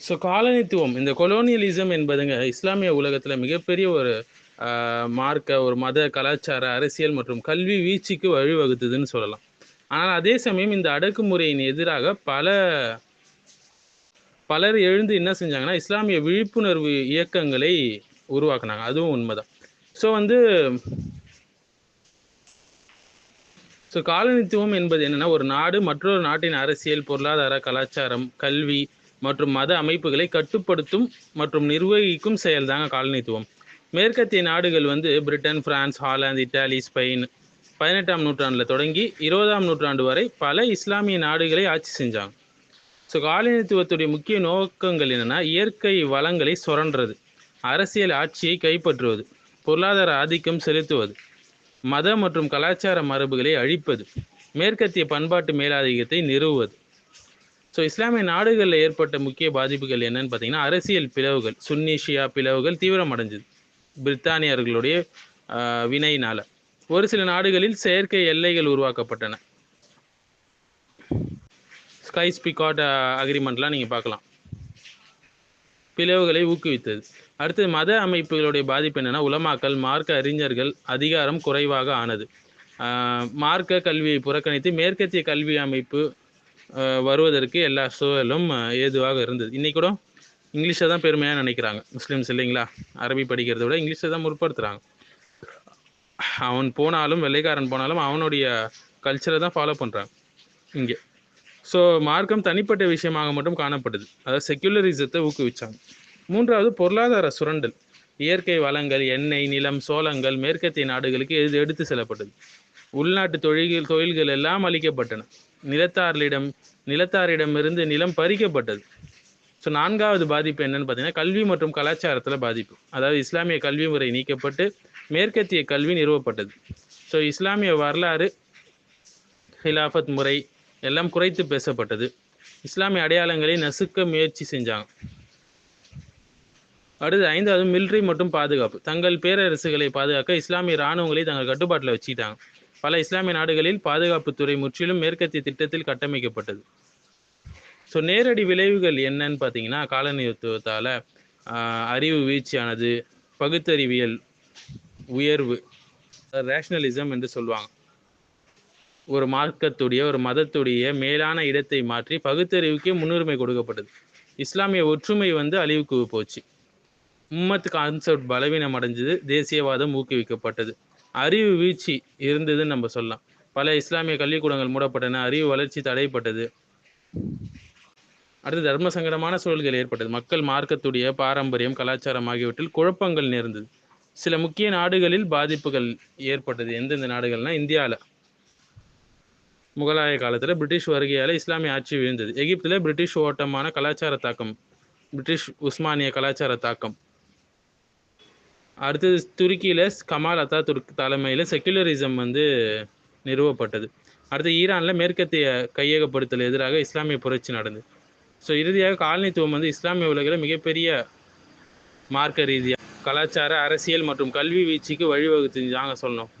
So காலனித்துவம் இந்த colonialism என்பதுங்க இஸ்லாமிய உலகத்தில் மிகப்பெரிய ஒரு ஆஹ், மார்க்க ஒரு மத கலாச்சார அரசியல் மற்றும் கல்வி வீழ்ச்சிக்கு வழிவகுத்ததுன்னு சொல்லலாம். ஆனால் அதே சமயம் இந்த அடக்குமுறையின் எதிராக பல பலர் எழுந்து என்ன செஞ்சாங்கன்னா இஸ்லாமிய விழிப்புணர்வு இயக்கங்களை உருவாக்குனாங்க. அதுவும் உண்மைதான். ஸோ வந்து ஸோ காலனித்துவம் என்பது என்னன்னா ஒரு நாடு மற்றொரு நாட்டின் அரசியல் பொருளாதார கலாச்சாரம் கல்வி மற்றும் மத அமைப்புகளை கட்டுப்படுத்தும் மற்றும் நிர்வகிக்கும் செயல் தாங்க காலனித்துவம். மேற்கத்திய நாடுகள் வந்து Britain France Holland Italy Spain பதினெட்டாம் நூற்றாண்டில் தொடங்கி இருபதாம் நூற்றாண்டு வரை பல இஸ்லாமிய நாடுகளை ஆட்சி செஞ்சாங்க. ஸோ காலனித்துவத்துடைய முக்கிய நோக்கங்கள் என்னன்னா இயற்கை வளங்களை சுரண்டுறது அரசியல் ஆட்சியை கைப்பற்றுவது பொருளாதார ஆதிக்கம் செலுத்துவது மத மற்றும் கலாச்சார மரபுகளை அழிப்பது மேற்கத்திய பண்பாட்டு மேலாதிக்கத்தை நிறுவுவது. ஸோ இஸ்லாமிய நாடுகளில் ஏற்பட்ட முக்கிய பாதிப்புகள் என்னன்னு பார்த்தீங்கன்னா அரசியல் பிளவுகள் சுன்னீஷியா பிளவுகள் தீவிரமடைஞ்சது. பிரித்தானியர்களுடைய வினையினால். ஒரு சில நாடுகளில் செயற்கை எல்லைகள் உருவாக்கப்பட்டன. ஸ்கை ஸ்பிகாட் அக்ரிமெண்ட்லாம் நீங்கள் பார்க்கலாம் பிளவுகளை ஊக்குவித்தது. அடுத்து மத அமைப்புகளுடைய பாதிப்பு என்னென்னா உலமாக்கல் மார்க்க அறிஞர்கள் அதிகாரம் குறைவாக ஆனது. மார்க்க கல்வியை புறக்கணித்து மேற்கத்திய கல்வி அமைப்பு வருவதற்கு எல்லா சூழலும் ஏதுவாக இருந்தது. இன்னைக்கு கூட இங்கிலீஷை தான் பெருமையாக நினைக்கிறாங்க. முஸ்லீம்ஸ் இல்லைங்களா? அரபி படிக்கிறத விட இங்கிலீஷை தான் முற்படுத்துகிறாங்க அவன் போனாலும் வெள்ளைக்காரன் போனாலும் அவனுடைய கல்ச்சரை தான் ஃபாலோ பண்ணுறாங்க இங்கே. ஸோ மார்க்கம் தனிப்பட்ட விஷயமாக மட்டும் காணப்படுது அதாவது செக்யுலரிசத்தை ஊக்குவிச்சாங்க. மூன்றாவது பொருளாதார சுரண்டல். இயற்கை வளங்கள் எண்ணெய் நிலம் சோளங்கள் மேற்கத்திய நாடுகளுக்கு எது எடுத்து செல்லப்பட்டது. உள்நாட்டு தொழில்கள் தொழில்கள் எல்லாம் அளிக்கப்பட்டன நிலத்தாரிடம் நிலத்தாரிடமிருந்து நிலம் பறிக்கப்பட்டது. ஸோ நான்காவது பாதிப்பு என்னன்னு பார்த்தீங்கன்னா கல்வி மற்றும் கலாச்சாரத்தில் பாதிப்பு. அதாவது இஸ்லாமிய கல்வி முறை நீக்கப்பட்டு மேற்கத்திய கல்வி நிறுவப்பட்டது. ஸோ இஸ்லாமிய வரலாறு ஹிலாஃபத் முறை எல்லாம் குறைத்து பேசப்பட்டது. இஸ்லாமிய அடையாளங்களை நசுக்க முயற்சி செஞ்சாங்க. அடுத்து ஐந்தாவது மிலிட்ரி மற்றும் பாதுகாப்பு. தங்கள் பேரரசுகளை பாதுகாக்க இஸ்லாமிய இராணுவங்களை தங்கள் கட்டுப்பாட்டில் வச்சுக்கிட்டாங்க. பல இஸ்லாமிய நாடுகளில் பாதுகாப்புத்துறை முற்றிலும் மேற்கத்திய திட்டத்தில் கட்டமைக்கப்பட்டது. ஸோ நேரடி விளைவுகள் என்னன்னு பார்த்தீங்கன்னா காலனித்துவத்தால் அறிவு வீழ்ச்சியானது பகுத்தறிவியல் உயர்வு ரேஷனலிசம் என்று சொல்லுவாங்க. ஒரு மார்க்கத்துடைய ஒரு மதத்துடைய மேலான இடத்தை மாற்றி பகுத்தறிவுக்கே முன்னுரிமை கொடுக்கப்பட்டது. இஸ்லாமிய ஒற்றுமை வந்து அழிவுக்கு போச்சு. உம்மத் கான்செப்ட் பலவீனம் அடைஞ்சது தேசியவாதம் ஊக்குவிக்கப்பட்டது. அறிவு வீழ்ச்சி இருந்ததுன்னு நம்ம சொல்லலாம். பல இஸ்லாமிய கல்விக்கூடங்கள் மூடப்பட்டன அறிவு வளர்ச்சி தடைப்பட்டது. அடுத்து தர்ம சங்கடமான சூழல்கள் ஏற்பட்டது. மக்கள் மார்க்கத்துடைய பாரம்பரியம் கலாச்சாரம் ஆகியவற்றில் குழப்பங்கள் நேர்ந்தது. சில முக்கிய நாடுகளில் பாதிப்புகள் ஏற்பட்டது. எந்தெந்த நாடுகள்னா இந்தியாவில் முகலாய காலத்தில் பிரிட்டிஷ் வருகையால் இஸ்லாமிய ஆட்சி விழுந்தது. எகிப்தில் பிரிட்டிஷ் ஓட்டமான கலாச்சார தாக்கம் பிரிட்டிஷ் உஸ்மானிய கலாச்சார தாக்கம். அடுத்தது துருக்கியில் கமால் அத்தா துர்க் தலைமையில் செக்குலரிசம் வந்து நிறுவப்பட்டது. அடுத்து ஈரானில் மேற்கத்திய கையகப்படுத்தல் எதிராக இஸ்லாமிய புரட்சி நடந்தது. ஸோ இறுதியாக காலனித்துவம் வந்து இஸ்லாமிய உலகில் மிகப்பெரிய மார்க்க ரீதியாக கலாச்சார அரசியல் மற்றும் கல்வி வீழ்ச்சிக்கு வழிவகுத்து நாங்கள் சொல்லணும்.